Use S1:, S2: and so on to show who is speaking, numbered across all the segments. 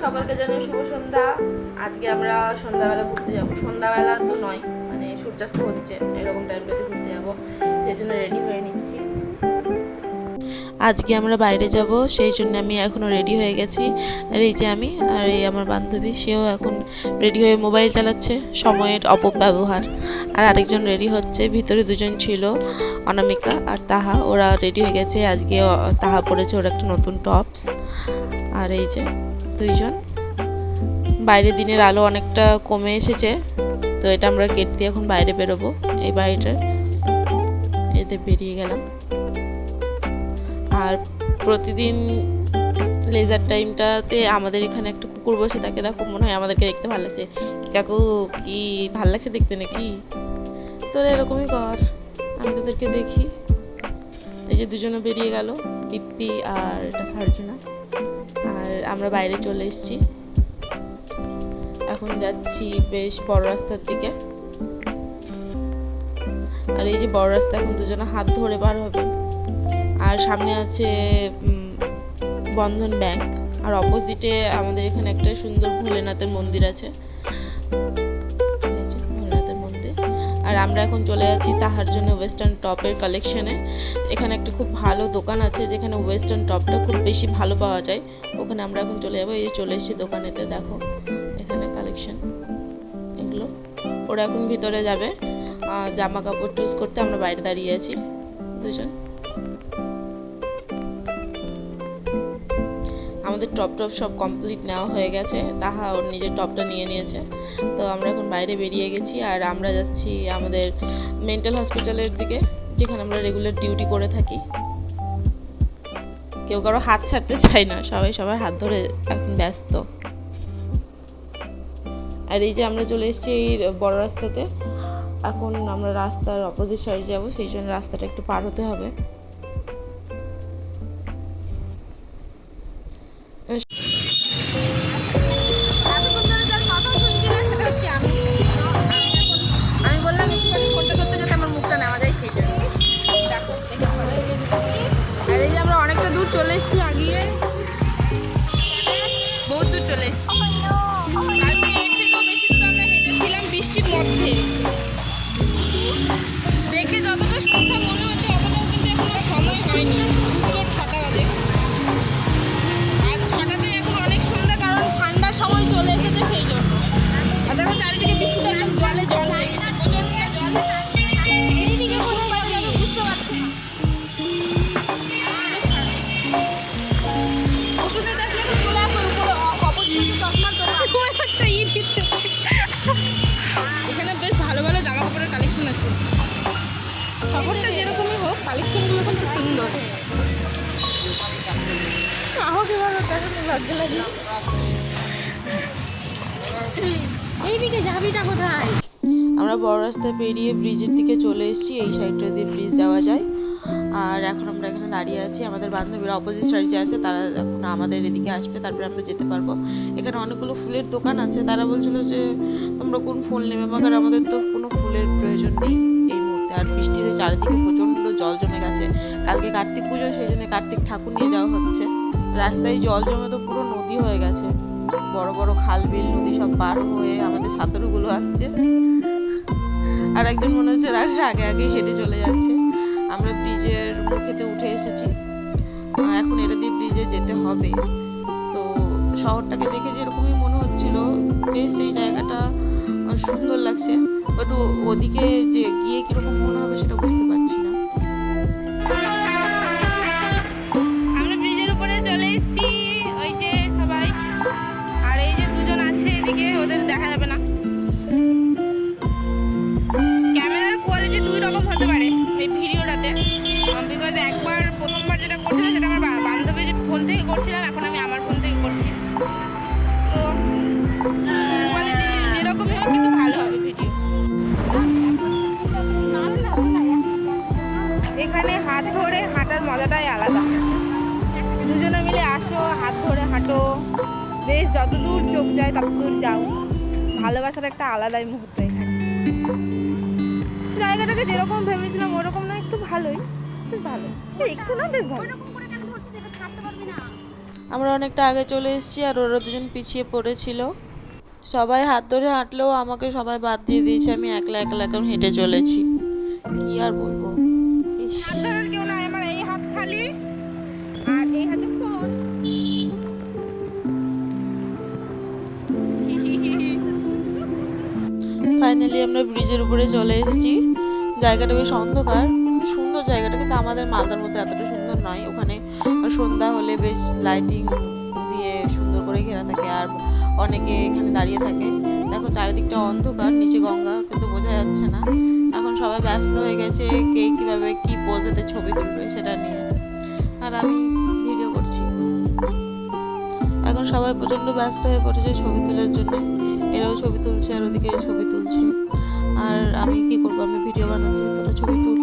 S1: সকলকে জানাই শুভ সন্ধ্যা। আজকে আমরা সন্ধ্যাবেলা ঘুরতে যাব। সন্ধ্যাবেলা তো নয় মানে সূর্যাস্ত হচ্ছে, এরকম টাইমটাতে ঘুরতে যাব। সেই জন্য রেডি হয়ে নিচ্ছি।
S2: আজকে আমরা বাইরে যাব, সেই জন্য আমি এখনও রেডি হয়ে গেছি। আর এই যে আমি আর এই আমার বান্ধবী, সেও এখন রেডি হয়ে মোবাইল চালাচ্ছে, সময়ের অপব্যবহার। আর আরেকজন রেডি হচ্ছে, ভিতরে দুজন ছিল, অনামিকা আর তাহা। ওরা রেডি হয়ে গেছে, আজকে তাহা পড়েছে ওর একটা নতুন টপস আর এই যে দুইজন। বাইরে দিনের আলো অনেকটা কমে এসেছে, তো এটা আমরা গেট দিয়ে এখন বাইরে বেরোবো, এই বাড়িটার এতে বেরিয়ে গেলাম। আর প্রতিদিন লেজার টাইমটাতে আমাদের এখানে একটা কুকুর বসে তাকে দেখো মনে হয় আমাদেরকে দেখতে ভালো লাগছে। কাকু, কি ভালো লাগছে দেখতে নাকি? তোর এরকমই কর, আমি তোদেরকে দেখি। এই যে দুজনে বেরিয়ে গেল, পিপ্পি আর এটা ফারজুনা। আমরা বাইরে চলে এসেছি। এখন যাচ্ছি বেশ বড় রাস্তার দিকে। আর এই যে বড় রাস্তা, এখন দুজনে হাত ধরে বার হবে। আর সামনে আছে বন্ধন ব্যাংক। আর অপোজিটে আমাদের এখানে একটা সুন্দর ভোলেনাথের মন্দির আছে। আর আমরা এখন চলে যাচ্ছি তাহার জন্য ওয়েস্টার্ন টপের কালেকশানে এখানে একটা খুব ভালো দোকান আছে যেখানে ওয়েস্টার্ন টপটা খুব বেশি ভালো পাওয়া যায়। ওখানে আমরা এখন চলে যাব, এই চলে এসেছি দোকানেতে, দেখো। এখানে কালেকশন এগুলো। ওরা এখন ভিতরে যাবে। জামা কাপড় চুজ করতে আমরা বাইরে দাঁড়িয়ে আছি। দুজন। আমাদের টপ টপ সব কমপ্লিট নেওয়া হয়ে গেছে। তাহা ওর নিজের টপটা নিয়ে নিয়েছে। তো আমরা এখন বাইরে বেরিয়ে গেছি আর আমরা যাচ্ছি আমাদের মেন্টাল হসপিটালের দিকে, যেখানে আমরা রেগুলার ডিউটি করে থাকি। কেউ কারও হাত ছাড়তে চায় না, সবাই সবার হাত ধরে এখন ব্যস্ত। আর এই যে আমরা চলে এসেছি এই বড় রাস্তাতে। এখন আমরা রাস্তার অপোজিট সাইড যাব, সেই জন্য রাস্তাটা একটু পার হতে হবে।
S1: আমরা অনেকটা দূর চলে এসেছি আগিয়ে। যেরকমই হোক কালেকশনগুলো কিন্তু সুন্দর। লজ্জা লাগে এইদিকে যাবিটা কোথায়?
S2: আমরা বড় রাস্তায় পেরিয়ে ব্রিজের দিকে চলে এসেছি, এই সাইডটা দিয়ে ব্রিজ যাওয়া যায়। আর এখন আমরা এখানে দাঁড়িয়ে আছি, আমাদের বান্ধবীরা অপোজিট সাইডে আছে, তারা এখন আমাদের এদিকে আসবে, তারপরে আমরা যেতে পারব। এখানে অনেকগুলো ফুলের দোকান আছে, তারা বলছিল যে তোমরা কোন ফুল নেবে? মাগার আমাদের তো কোনো ফুলের প্রয়োজন নেই, এই আর বৃষ্টিতে চারিদিকে প্রচণ্ড জল জমে গেছে। কালকে কার্তিক পুজো, সেই জন্য কার্তিক ঠাকুর নিয়ে যাওয়া হচ্ছে। রাস্তায় জল জমে তো পুরো নদী হয়ে গেছে। বড় বড় খাল, বিল, নদী সব পার হয়ে আমাদের সাঁতারুগুলো আসছে। আর একজন মনে হচ্ছে আগে আগে হেঁটে চলে যাচ্ছে। আমরা ব্রিজের মুখেতে উঠে এসেছি। এখন এটা দিয়ে ব্রিজে যেতে হবে। তো শহরটাকে দেখে যেরকমই মনে হচ্ছিল, বেশ এই জায়গাটা সুন্দর লাগছে। বাট ওদিকে যে গিয়ে কীরকম
S1: বেশ যত দূর চোখ যায় তত দূর যাও। ভালোবাসার একটা আলাদাই মুহূর্ত এখানে। জায়গাটাকে যেরকম ভেবেছিলাম ওরকম না একটু ভালোই। বেশ ভালো। একটু না বেশ ভালো।
S2: আমরা অনেকটা আগে চলে এসেছি আর ওরা দুজন পিছিয়ে পড়েছিল। সবাই হাত ধরে হাঁটলেও আমাকে সবাই বাদ দিয়ে দিয়েছে। আমি একলা একলা এখন হেঁটে চলেছি। কি আর বলব? ফাইনালি আমরা ব্রিজের উপরে চলে এসেছি। জায়গাটা বেশ অন্ধকার, সুন্দর জায়গাটা, কিন্তু আমাদের মালদার মতো এতটা সুন্দর নয়। ওখানে সন্ধ্যা হলে বেশ লাইটিং দিয়ে সুন্দর করে ঘেরা থাকে আর অনেকে এখানে দাঁড়িয়ে থাকে। দেখো, চারিদিকটা অন্ধকার, নিচে গঙ্গা, কিন্তু বোঝা যাচ্ছে না। এখন সবাই ব্যস্ত হয়ে গেছে, কে কীভাবে কি পোজেতে ছবি তুলবে সেটা নিয়ে। আর আমি ভিডিও করছি। এখন সবাই প্রচণ্ড ব্যস্ত হয়ে পড়েছে ছবি তোলার জন্য। এরাও ছবি তুলছে আর ওদিকে ছবি তুলছে। আর আমি কি করব? আমি ভিডিও বানাচ্ছি, তোরা ছবি তুল।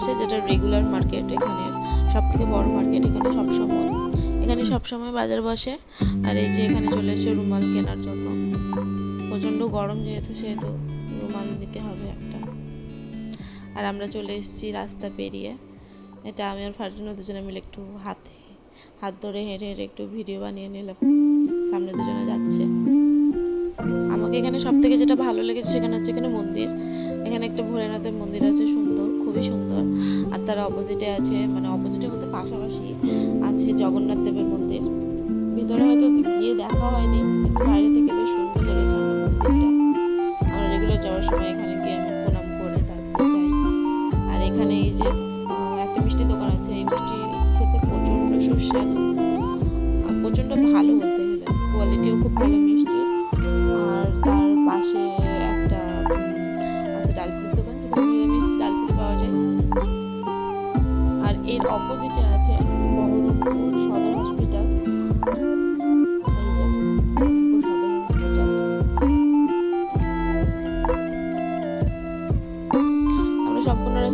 S2: বসে যেটা রেগুলার মার্কেট এখানে সব থেকে বড় মার্কেট এখানে সবসময়। এখানে সবসময় বাজার বসে, আর এই যে এখানে চলে এসে রুমাল কেনার জন্য। প্রচণ্ড গরম যেহেতু, সেহেতু রুমাল নিতে হবে একটা। আর আমরা চলে এসেছি রাস্তা পেরিয়ে। এটা আমি আর ফারজুন দুজনে মিলে একটু হাত হাত ধরে হেঁটে হেঁটে একটু ভিডিও বানিয়ে নিলাম। সামনে দুজনে যাচ্ছে। আমাকে এখানে সব থেকে যেটা ভালো লেগেছে সেখানে হচ্ছে এখানে মন্দির। এখানে একটা ভোলেনাথের মন্দির আছে খুবই সুন্দর। আর তার অপোজিটে আছে মানে অপোজিটে বলতে পাশাপাশি আছে জগন্নাথ দেবের মন্দির।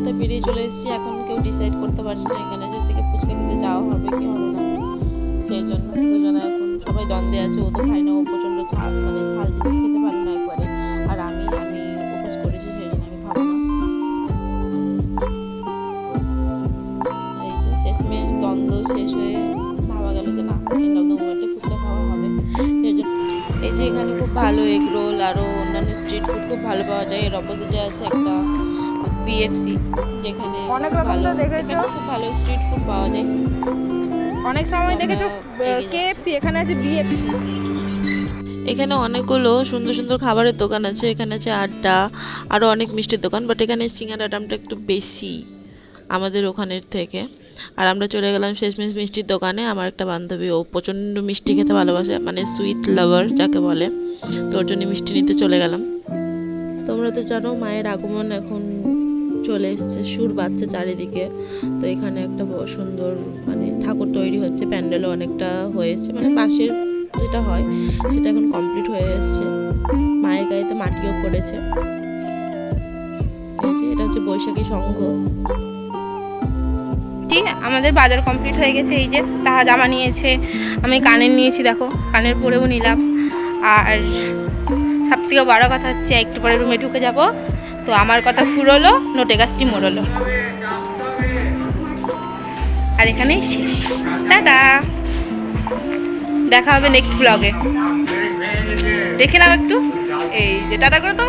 S2: রাস্তায় পেরিয়ে চলে এসেছি। এখন কেউ ডিসাইড করতে পারছে না এখানে যে হচ্ছে কি ফুচকা খেতে যাওয়া হবে, কি হবে না। সেই জন্য দুজনে এখন সবাই দ্বন্দ্বে আছে। ও তো খায় না, ও প্রচণ্ড ঝাল মানে ঝাল জিনিস খেতে পারে না একবারে। আর আমি আমি উপোস করেছি সেই জন্য আমি খাব না। এই যে শেষমেশ দ্বন্দ্ব শেষ হয়ে ভাবা গেল যে না এন্ড অফ দ্য মোমেন্টে ফুচকা খাওয়া হবে। সেই জন্য এই যে এখানে খুব ভালো এগ রোল আরও অন্যান্য স্ট্রিট ফুড খুব ভালো পাওয়া যায়। এর অপোজিটে আছে একটা বিএফসি যেখানে
S1: অনেক রকম তো দেখেছ?
S2: এখানে খুব ভালো স্ট্রিট ফুড পাওয়া যায়।
S1: অনেক সময় দেখেছ কেএফসি এখানে আছে বিএফসি
S2: এখানে অনেকগুলো সুন্দর সুন্দর খাবারের দোকান আছে এখানে আছে আড্ডা আরও অনেক মিষ্টির দোকান বাট এখানে সিঙ্গারা দামটা একটু বেশি আমাদের ওখানের থেকে। আর আমরা চলে গেলাম শেষমেশ মিষ্টির দোকানে আমার একটা বান্ধবী ও প্রচণ্ড মিষ্টি খেতে ভালোবাসে মানে সুইট লাভার যাকে বলে তো ওর জন্য মিষ্টি নিতে চলে গেলাম। তোমরা তো জানো মায়ের আগমন এখন চলে এসছে, সুর বাজছে চারিদিকে। তো এখানে একটা সুন্দর মানে ঠাকুর তৈরি হচ্ছে, প্যান্ডেলও অনেকটা হয়েছে। মানে পাশের যেটা হয়, সেটা এখন কমপ্লিট হয়ে এসছে। মায়ের গায়েতে মাটিও যে, এটা হচ্ছে বৈশাখী সংঘ।
S1: আমাদের বাজার কমপ্লিট হয়ে গেছে। এই যে, তাহা জামা নিয়েছে। আমি কানের নিয়েছি, দেখো, কানের পরেও নিলাম। আর সব থেকে বড় কথা হচ্ছে, একটু পরে রুমে ঢুকে যাব। তো আমার কথা ফুরলো, নোটে গাছটি মরলো। আর এখানেই শেষ। টাটা! দেখা হবে নেক্সট ব্লগে দেখে নাও একটু। এই যে, টাটা করে তো